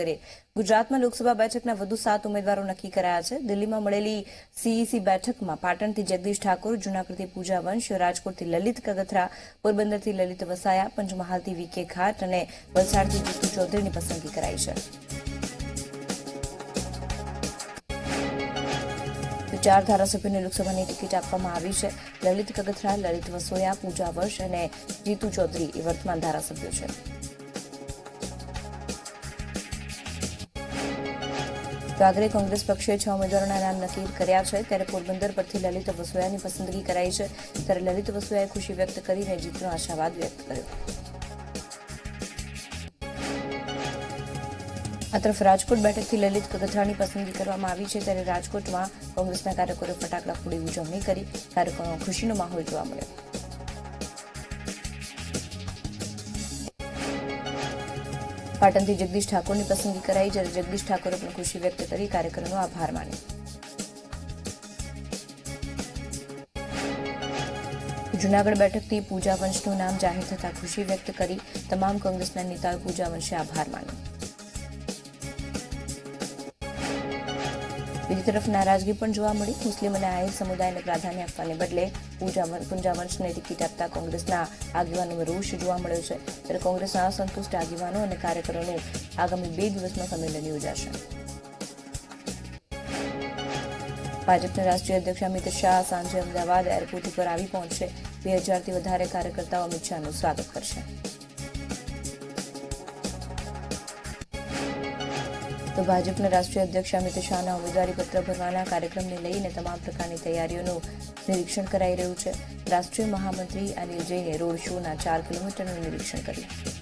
કરીએ ગુજરાતમાં લોકસભા બેઠકના વધુ સાત ઉમેદવારો નક્કી કરાયા છે. દિલ્હીમાં મળેલી સીઈસી બેઠકમાં પાટણથી જગદીશ ઠાકોર, જૂનાગઢથી પૂજા વંશ, રાજકોટથી લલિત કગથરા, પોરબંદરથી લલિત વસાયા, પંચમહાલથી વીકે ઘાટ અને વલસાડથી જીતુ ચૌધરીની પસંદગી કરાઈ છે. ચાર ધારાસભ્યોને લોકસભાની ટિકિટ આપવામાં આવી છે. લલિત કગથરા, લલિત વસોયા, પૂજા વર્ષ અને જીતુ ચૌધરી એ વર્તમાન ધારાસભ્યો છે. આગળ કોંગ્રેસ પક્ષે છ ઉમેદવારોના નામ નક્કી કર્યા છે. ત્યારે પોરબંદર પરથી લલિત વસોયાની પસંદગી કરાઈ છે. ત્યારે લલિત વસોયાએ ખુશી વ્યક્ત કરીને જીતનો આશાવાદ વ્યક્ત કર્યો. આ તરફ રાજકોટ બેઠકથી લલિત કગથરાની પસંદગી કરવામાં આવી છે. ત્યારે રાજકોટમાં કોંગ્રેસના કાર્યકરોએ ફટાકડા ફોડી ઉજવણી કરી. કાર્યકરોમાં ખુશીનો માહોલ જોવા મળ્યો. પાટણથી જગદીશ ઠાકોરની પસંદગી કરાઈ જ્યારે જગદીશ ઠાકોરે પણ ખુશી વ્યક્ત કરી કાર્યક્રમનો આભાર માન્યો. જૂનાગઢ બેઠકથી પૂજા વંશનું નામ જાહેર થતાં ખુશી વ્યક્ત કરી તમામ કોંગ્રેસના નેતાઓએ પૂજા વંશે આભાર માન્યો. બીજી તરફ નારાજગી પણ જોવા મળી. મુસ્લિમ અને આહિર સમુદાયને પ્રાધાન્ય આપવાને બદલે પૂજા પૂંજા વંશને ટિકિટ આપતા કોંગ્રેસના આગેવાનોમાં રોષ જોવા મળ્યો છે. ત્યારે કોંગ્રેસના અસંતુષ્ટ આગેવાનો અને કાર્યકરોનું આગામી બે દિવસમાં સંમેલન યોજાશે. ભાજપના રાષ્ટ્રીય અધ્યક્ષ અમિત શાહ સાંજે અમદાવાદ એરપોર્ટ ઉપર આવી પહોંચશે. બે હજારથી વધારે કાર્યકર્તાઓ અમિત શાહનું સ્વાગત કરશે. તો ભાજપના રાષ્ટ્રીય અધ્યક્ષ અમિત શાહના ઉમેદવારીપત્ર ભરવાના કાર્યક્રમને લઈને તમામ પ્રકારની તૈયારીઓનું નિરીક્ષણ કરાઈ રહ્યું છે. રાષ્ટ્રીય મહામંત્રી અનિલ જૈને રોડ શોના ચાર કિલોમીટરનું નિરીક્ષણ કર્યું